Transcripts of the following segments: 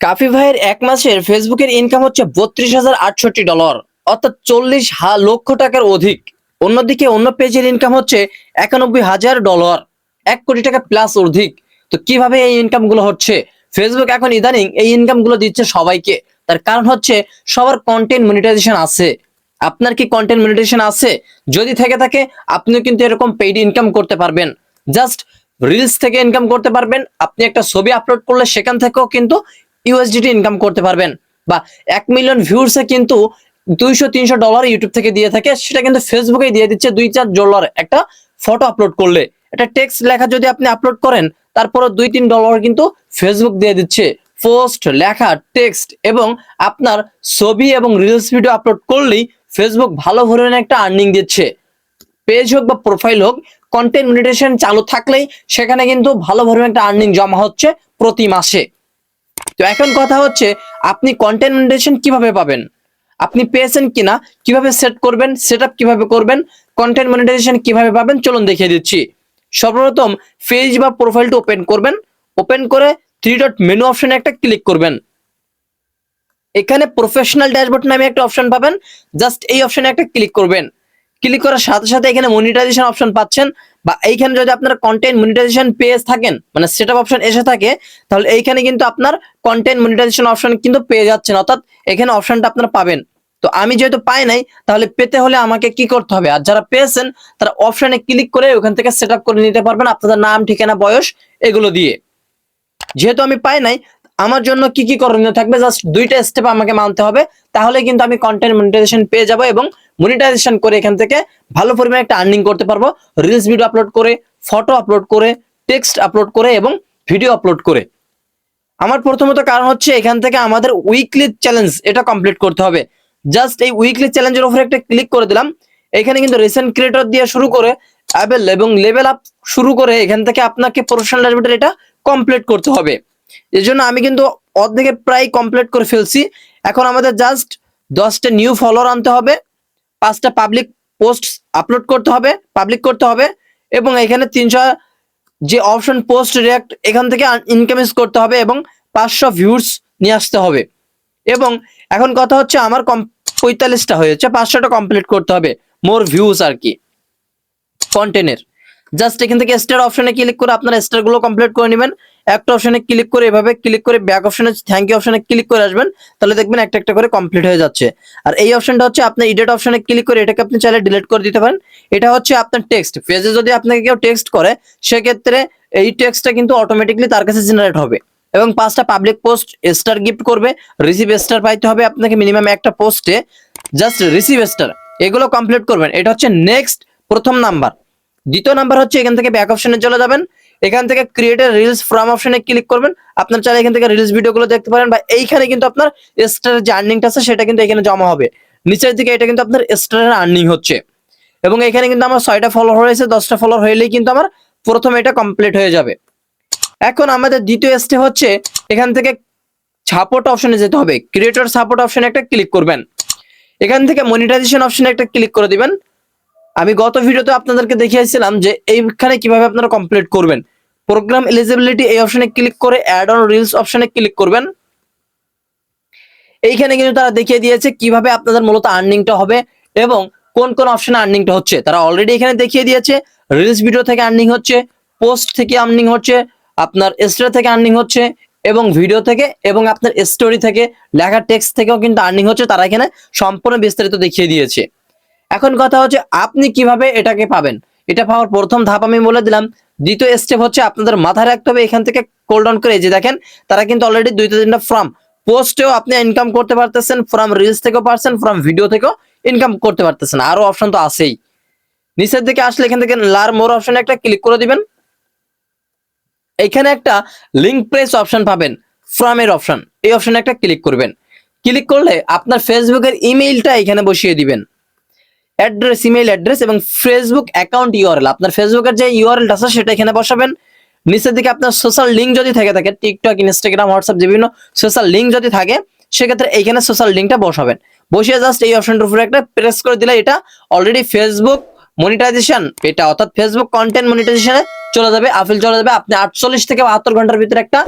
কাফি ভাইয়ের এক মাসের ফেসবুকের ইনকাম হচ্ছে বত্রিশ হাজার আটষট্টি ডলার অর্থাৎ চল্লিশ হা- লক্ষ টাকার অধিক। অন্যদিকে অন্য পেজের ইনকাম হচ্ছে একানব্বই হাজার ডলার এক কোটি টাকা প্লাস অধিক। তো কীভাবে এই ইনকামগুলো হচ্ছে? ফেসবুক এখন ইদানিং এই ইনকামগুলো দিচ্ছে সবাইকে। তার কারণ হচ্ছে সবার কন্টেন্ট মনিটাইজেশন আছে। আপনার কি কন্টেন্ট মনিটাইজেশন আছে? যদি থেকে থাকে, আপনিও কিন্তু এরকম পেইড ইনকাম করতে পারবেন। জাস্ট রিলস থেকে ইনকাম করতে পারবেন। আপনি একটা ছবি আপলোড করলে সেখান থেকেও কিন্তু ইউএসডিটি ইনকাম করতে পারবেন। বা এক মিলিয়ন ভিউর্সে কিন্তু দুইশো, তিনশো ডলার ইউটিউব থেকে দিয়ে থাকে। সেটা কিন্তু ফেসবুকে দিয়ে দিচ্ছে দুই চার ডলার একটা ফটো আপলোড করলে। একটা টেক্সট লেখা যদি আপনি আপলোড করেন তারপরে দুই, তিন ডলার কিন্তু ফেসবুক দিয়ে দিচ্ছে। পোস্ট লেখা টেক্সট এবং আপনার ছবি এবং রিলস ভিডিও আপলোড করলেই ফেসবুক ভালো ধরনের একটা আর্নিং দিচ্ছে। পেজ হোক বা প্রোফাইল হোক কন্টেন্ট মনিটেশন চালু থাকলেই সেখানে কিন্তু ভালো ধরনের একটা আর্নিং জমা হচ্ছে প্রতি মাসে। তো এখন কথা হচ্ছে, আপনি কন্টেন্ট মনিটেশন কীভাবে পাবেন? আপনি পেয়েছেন কিনা? কীভাবে সেট করবেন? সেট কীভাবে করবেন? কন্টেন্ট মনিটাইজেশন কীভাবে পাবেন? চলুন দেখিয়ে দিচ্ছি। সর্বপ্রথম পেজ বা প্রোফাইলটা ওপেন করবেন। ওপেন করে থ্রি ডট মেনু অপশনে একটা ক্লিক করবেন। এখানে প্রফেশনাল ড্যাশবোর্ড নামে একটা অপশন পাবেন। জাস্ট এই অপশনে একটা ক্লিক করবেন। ক্লিক করার সাথে সাথে এখানে মনিটাইজেশন অপশন পাচ্ছেন বা এইখানে যদি আপনার কন্টেন্ট মনিটাইজেশন পেজ থাকেন মানে সেট অপশন এসে থাকে, তাহলে এইখানে কিন্তু আপনার কন্টেন্ট মনিটাইজেশন অপশন কিন্তু পেয়ে যাচ্ছেন। অর্থাৎ এখানে অপশনটা আপনারা পাবেন। তো আমি যেহেতু পাই নাই, তাহলে পেতে হলে আমাকে কি করতে হবে? আর যারা পেয়েছেন, তারা অপশনে ক্লিক করে ওখান থেকে সেট করে নিতে পারবেন। আপনাদের নাম, ঠিকানা, বয়স, এগুলো দিয়ে। যেহেতু আমি পাই নাই আমার জন্য কি কি করণীয় থাকবে? জাস্ট দুইটা স্টেপ আমাকে মানতে হবে। তাহলে কিন্তু আমি কন্টেন্ট মনিটাইজেশন পেয়ে যাব এবং মনিটাইজেশন করে এখান থেকে ভালো পরিমাণে একটা আর্নিং করতে পারব। রিলস ভিডিও আপলোড করে ফটো আপলোড করে টেক্সট আপলোড করে এবং ভিডিও আপলোড করে। আমার প্রথমত কারণ হচ্ছে এখান থেকে আমাদের উইকলি চ্যালেঞ্জ এটা কমপ্লিট করতে হবে। জাস্ট এই উইকলি চ্যালেঞ্জের উপরে একটা ক্লিক করে দিলাম। এখানে কিন্তু রিসেন্ট ক্রিয়েটর দিয়ে শুরু করে অ্যাবেল এবং লেভেল আপ শুরু করে এখান থেকে আপনাকে প্রফেশনাল এটা কমপ্লিট করতে হবে। এই জন্য আমি কিন্তু অর্ধেকে প্রায় কমপ্লিট করে ফেলছি। এখন আমাদের জাস্ট দশটা নিউ ফলোয়ার আনতে হবে, পাঁচটা পাবলিক পোস্ট আপলোড করতে হবে পাবলিক করতে হবে, এবং এখানে তিনশো যে অপশন পোস্ট রিয়াক্ট এখান থেকে ইনকামেজ করতে হবে এবং পাঁচশো ভিউস নিয়ে আসতে হবে। এবং এখন কথা হচ্ছে আমার কম পঁয়তাল্লিশটা হয়েছে, পাঁচশোটা কমপ্লিট করতে হবে মোর ভিউস আর কি কন্টেন্টের জাস্ট এখান থেকে স্টার অপশনে ক্লিক করে আপনারা স্টারগুলো কমপ্লিট করে নেবেন একটা অপশনে ক্লিক করে এভাবে ক্লিক করে ব্যাক অপশনে থ্যাংক ইউ অপশনে ক্লিক করে আসবেন, তাহলে দেখবেন একটা একটা করে কমপ্লিট হয়ে যাচ্ছে। আর এই অপশনটা হচ্ছে আপনি এডিট অপশনে ক্লিক করে এটাকে আপনি চাইলে ডিলিট করে দিতে পারেন। এটা হচ্ছে আপনার টেক্সট পেজে যদি আপনাকে কেউ টেক্সট করে, সেক্ষেত্রে এই টেক্সটটা কিন্তু অটোমেটিকলি তার কাছে জেনারেট হবে। এবং পাঁচটা পাবলিক পোস্ট স্টার গিফট করবে। রিসিভ স্টার পাইতে হবে আপনাকে মিনিমাম একটা পোস্টে জাস্ট রিসিভ স্টার এগুলো কমপ্লিট করবেন। এটা হচ্ছে নেক্সট প্রথম নাম্বার দ্বিতীয় নাম্বার হচ্ছে এখান থেকে ব্যাক অপশনে চলে যাবেন। এখান থেকে ক্রিয়েটের রিলস ফ্রম অপশনে ক্লিক করবেন। আপনার চাইলে এখান থেকে রিলস ভিডিওগুলো দেখতে পারেন বা এইখানে কিন্তু আপনার স্টার যে আর্নিংটা আছে, সেটা কিন্তু এখানে জমা হবে। নিচের দিকে এটা কিন্তু আপনার স্টারের আর্নিং হচ্ছে। এবং এখানে কিন্তু আমার ছয়টা ফলোয়ার হয়েছে দশটা ফলোয়ার হইলেই কিন্তু আমার প্রথম এটা কমপ্লিট হয়ে যাবে। এখন আমাদের দ্বিতীয় স্টেপ হচ্ছে, এখান থেকে সাপোর্ট অপশনে যেতে হবে। ক্রিয়েটর সাপোর্ট অপশনে একটা ক্লিক করবেন। এখান থেকে মনিটাইজেশন অপশনে একটা ক্লিক করে দিবেন। আমি গত ভিডিওতে আপনাদেরকে দেখিয়েছিলাম যে এইখানে কীভাবে আপনারা কমপ্লিট করবেন। প্রোগ্রাম এলিজিবিলিটি এই অপশনে ক্লিক করে অ্যাড অন রিলস অপশনে ক্লিক করবেন। এইখানে কিন্তু তারা দেখিয়ে দিয়েছে কীভাবে আপনাদের মূলত আর্নিংটা হবে এবং কোন কোন অপশনে আর্নিংটা হচ্ছে। তারা অলরেডি এখানে দেখিয়ে দিয়েছে রিলস ভিডিও থেকে আর্নিং হচ্ছে পোস্ট থেকে আর্নিং হচ্ছে, আপনার স্টোরি থেকে আর্নিং হচ্ছে এবং ভিডিও থেকে এবং আপনার স্টোরি থেকে লেখা টেক্সট থেকেও কিন্তু আর্নিং হচ্ছে। তারা এখানে সম্পূর্ণ বিস্তারিত দেখিয়ে দিয়েছে। এখন কথা হচ্ছে আপনি কীভাবে এটাকে পাবেন? এটা পাওয়ার প্রথম ধাপ আমি বলে দিলাম। দ্বিতীয় স্টেপ হচ্ছে আপনাদের মাথায় রাখতে হবে এখান থেকে কোল্ড ডাউন করে। যে দেখেন, তারা কিন্তু অলরেডি দুইটা তিনটা ফ্রম পোস্টেও আপনি ইনকাম করতে পারতেছেন ফ্রম রিলস থেকেও পারছেন ফ্রম ভিডিও থেকেও ইনকাম করতে পারতেছেন। আরও অপশন তো আছেই। নিচের দিকে আসলে এখান থেকে লার মোর অপশনে একটা ক্লিক করে দিবেন। এখানে একটা লিঙ্ক প্রেস অপশন পাবেন ফ্রমের অপশন এই অপশনে একটা ক্লিক করবেন। ক্লিক করলে আপনার ফেসবুকের ইমেইলটা এখানে বসিয়ে দিবেন। অ্যাড্রেস ইমেইল অ্যাড্রেস এবং ফেসবুক অ্যাকাউন্ট ইউআরএল আপনার ফেসবুকের যে ইউআরএলটা আছে, সেটা এখানে বসাবেন। নিচের দিকে আপনার সোশ্যাল লিঙ্ক যদি থাকে থাকে টিকটক ইনস্টাগ্রাম হোয়াটসঅ্যাপ বিভিন্ন সোশ্যাল লিঙ্ক যদি থাকে, সেক্ষেত্রে এইখানে সোশ্যাল লিঙ্কটা বসাবেন। বসিয়ে জাস্ট এই অপশনটার উপরে একটা প্রেস করে দিলে এটা অলরেডি ফেসবুক মনিটাইজেশন এটা অর্থাৎ ফেসবুক কন্টেন্ট মনিটাইজেশনে চলে যাবে আফিল চলে যাবে। আপনি আটচল্লিশ থেকে বাহাত্তর ঘণ্টার ভিতরে একটা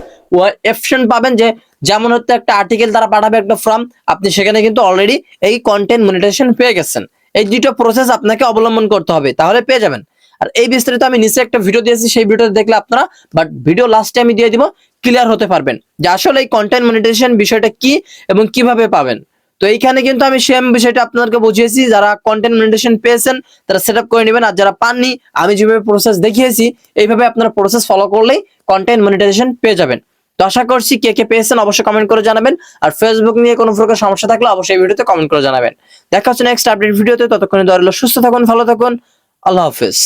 অপশন পাবেন যে, যেমন হচ্ছে একটা আর্টিকেল তারা পাঠাবে একটা ফর্ম আপনি সেখানে কিন্তু অলরেডি এই কন্টেন্ট মনিটাইজেশন পেয়ে গেছেন। এই দুটো প্রসেস আপনাকে অবলম্বন করতে হবে, তাহলে পেয়ে যাবেন। আর এই বিস্তারিত আমি নিচে একটা ভিডিও দিয়েছি, সেই ভিডিওটা দেখলে আপনারা বাট ভিডিও লাস্টে আমি দিয়ে দিব ক্লিয়ার হতে পারবেন যে আসলে এই কন্টেন্ট মনিটাইজেশন বিষয়টা কি এবং কীভাবে পাবেন। তো এইখানে কিন্তু আমি সেম বিষয়টা আপনাদেরকে বুঝিয়েছি, যারা কন্টেন্ট মনিটাইজেশন পেয়েছেন, তারা সেট করে নেবেন, আর যারা পাননি, আমি যেভাবে প্রসেস দেখিয়েছি, এইভাবে আপনারা প্রসেস ফলো করলেই কন্টেন্ট মনিটাইজেশন পেয়ে যাবেন। তো আশা করছি, কে কে পেয়েছেন অবশ্যই কমেন্ট করে জানাবেন। আর ফেসবুক নিয়ে কোনো প্রকার সমস্যা থাকলে অবশ্যই ভিডিওতে কমেন্ট করে জানাবেন। দেখা হচ্ছে নেক্সট আপডেট ভিডিওতে, ততক্ষণে দরিল সুস্থ থাকুন, ভালো থাকুন। আল্লাহ হাফেজ।